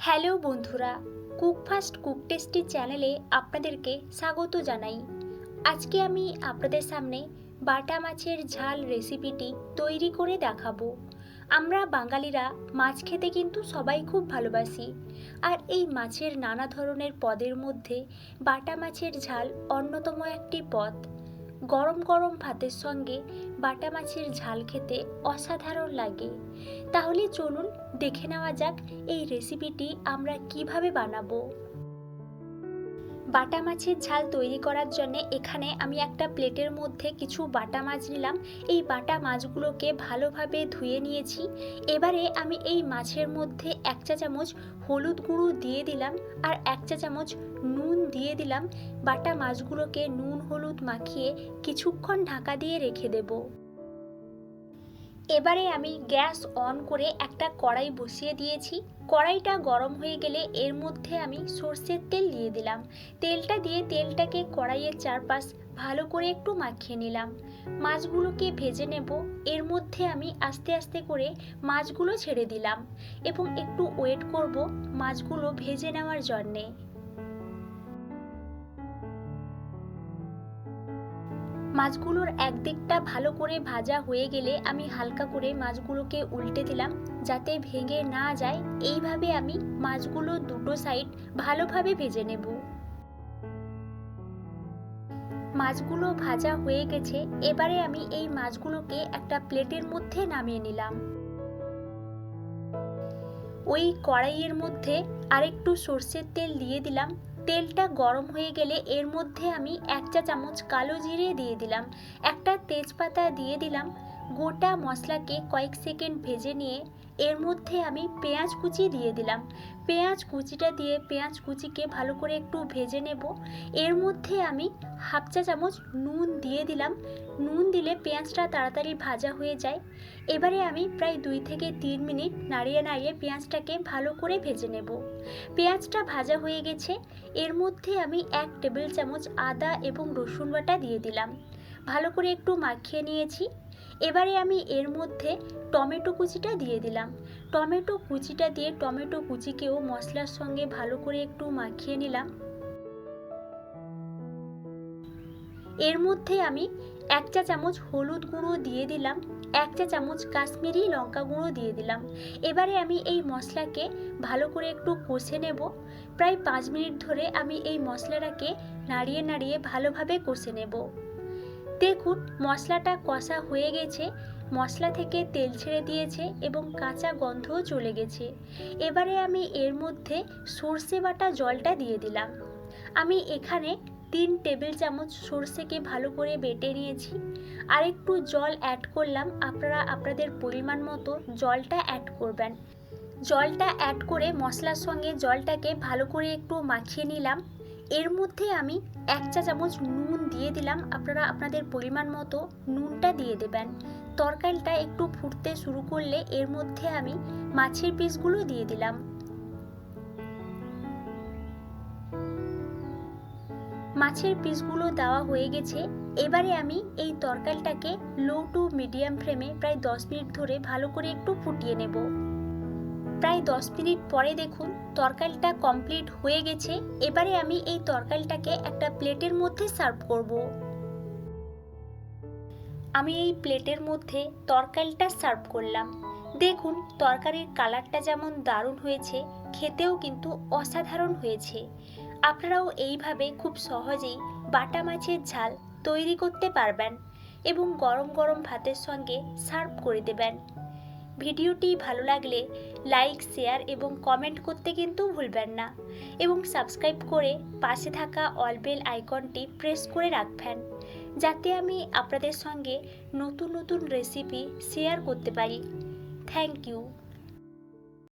Hello বন্ধুরা cook fast cook tasty চ্যানেলে আপনাদেরকে স্বাগত জানাই। আজকে আমি আপনাদের সামনে বাটা মাছের ঝাল রেসিপিটি তৈরি করে দেখাবো। আমরা বাঙালিরা মাছ খেতে কিন্তু সবাই খুব ভালোবাসি। আর এই মাছের নানা ধরনের পদের মধ্যে বাটা মাছের ঝাল অন্যতম একটি পদ। গরম গরম ভাতের সঙ্গে বাটা মাছের ঝাল খেতে অসাধারণ লাগে। তাহলে চলুন দেখে নেওয়া যাক এই রেসিপিটি আমরা কীভাবে বানাবো। বাটা মাছের ঝাল তৈরি করার জন্য এখানে আমি একটা প্লেটের মধ্যে কিছু বাটা মাছ নিলাম। এই বাটা মাছগুলোকে ভালোভাবে ধুয়ে নিয়েছি। এবারে আমি এই মাছের মধ্যে এক চা চামচ হলুদ গুঁড়ো দিয়ে দিলাম আর এক চা চামচ নুন দিয়ে দিলাম। বাটা মাছগুলোকে নুন হলুদ মাখিয়ে কিছুক্ষণ ঢাকা দিয়ে রেখে দেবো। এবারে আমি গ্যাস অন করে একটা কড়াই বসিয়ে দিয়েছি। কড়াইটা গরম হয়ে গেলে এর মধ্যে আমি সর্ষের তেল দিয়ে দিলাম। তেলটা দিয়ে তেলটাকে কড়াইয়ের চারপাশ ভালো করে একটু মাখিয়ে নিলাম। মাছগুলোকে ভেজে নেব। এর মধ্যে আমি আস্তে আস্তে করে মাছগুলো ছেড়ে দিলাম এবং একটু ওয়েট করব মাছগুলো ভেজে নেওয়ার জন্যে। মাছগুলোর একদিকটা ভালো করে ভাজা হয়ে গেলে আমি হালকা করে মাছগুলোকে উল্টে দিলাম, যাতে ভেঙে না যায়। এইভাবে আমি মাছগুলো দুটো সাইড ভালোভাবে ভেজে নেব। মাছগুলো ভাজা হয়ে গেছে, এবারে আমি এই মাছগুলোকে একটা প্লেটের মধ্যে নামিয়ে নিলাম। ওই কড়াইয়ের মধ্যে আরেকটু সর্ষের তেল দিয়ে দিলাম তেলটা গরম হয়ে গেলে এর মধ্যে আমি এক চা চামচ কালো জিরে দিয়ে দিলাম, একটা তেজপাতা দিয়ে দিলাম। গোটা মশলাকে কয়েক সেকেন্ড ভেজে নিয়ে এর মধ্যে আমি পেঁয়াজ কুচি দিয়ে দিলাম। পেঁয়াজ কুচিটা দিয়ে পেঁয়াজ কুচিকে ভালো করে একটু ভেজে নেব। এর মধ্যে আমি হাফ চা চামচ নুন দিয়ে দিলাম। নুন দিলে পেঁয়াজটা তাড়াতাড়ি ভাজা হয়ে যায়। এবারে আমি প্রায় দুই থেকে তিন মিনিট নাড়িয়ে নাড়িয়ে পেঁয়াজটাকে ভালো করে ভেজে নেব। পেঁয়াজটা ভাজা হয়ে গেছে। এর মধ্যে আমি এক টেবিল চামচ আদা এবং রসুন বাটা দিয়ে দিলাম। ভালো করে একটু মাখিয়ে নিয়েছি। এবারে আমি এর মধ্যে টমেটো কুচিটা দিয়ে দিলাম। টমেটো কুচিটা দিয়ে টমেটো কুচিকেও মশলার সঙ্গে ভালো করে একটু মাখিয়ে নিলাম। এর মধ্যে আমি এক চা চামচ হলুদ গুঁড়ো দিয়ে দিলাম, এক চা চামচ কাশ্মীরি লঙ্কা গুঁড়ো দিয়ে দিলাম। এবারে আমি এই মশলাকে ভালো করে একটু কষে নেব। প্রায় পাঁচ মিনিট ধরে আমি এই মশলাটাকে নাড়িয়ে নাড়িয়ে ভালোভাবে কষে নেব। দেখুন, মশলাটা কষা হয়ে গেছে, মশলা থেকে তেল ছেড়ে দিয়েছে এবং কাঁচা গন্ধও চলে গেছে। এবারে আমি এর মধ্যে সর্ষে বাটা জলটা দিয়ে দিলাম। আমি এখানে তিন টেবিল চামচ সর্ষেকে ভালো করে বেটে নিয়েছি। আর একটু জল অ্যাড করলাম, আপনারা আপনাদের পরিমাণ মতো জলটা অ্যাড করবেন। জলটা অ্যাড করে মশলার সঙ্গে জলটাকে ভালো করে একটু মাখিয়ে নিলাম। এর মধ্যে আমি এক চা চামচ নুন দিয়ে দিলাম। আপনারা আপনাদের পরিমাণ মতো নুনটা দিয়ে দেবেন। তরকারিটা একটু ফুটতে শুরু করলে এর মধ্যে আমি মাছের পিসগুলো দিয়ে দিলাম। মাছের পিসগুলো দেওয়া হয়ে গেছে। এবারে আমি এই তরকারিটাকে লো টু মিডিয়াম ফ্লেমে প্রায় দশ মিনিট ধরে ভালো করে একটু ফুটিয়ে নেব। প্রায় দশ মিনিট পরে দেখুন তরকারিটা কমপ্লিট হয়ে গেছে। এবারে আমি এই তরকারিটাকে একটা প্লেটের মধ্যে সার্ভ করব। আমি এই প্লেটের মধ্যে তরকারিটা সার্ভ করলাম। দেখুন তরকারির কালারটা যেমন দারুণ হয়েছে, খেতেও কিন্তু অসাধারণ হয়েছে। আপনারাও এইভাবে খুব সহজেই বাটা মাছের ঝাল তৈরি করতে পারবেন এবং গরম গরম ভাতের সঙ্গে সার্ভ করে দেবেন। ভিডিওটি ভালো লাগলে লাইক, শেয়ার এবং কমেন্ট করতে কিন্তু ভুলবেন না এবং সাবস্ক্রাইব করে পাশে থাকা অল বেল আইকনটি প্রেস করে রাখবেন যাতে আমি আপনাদের সঙ্গে নতুন নতুন রেসিপি শেয়ার করতে পারি। Thank you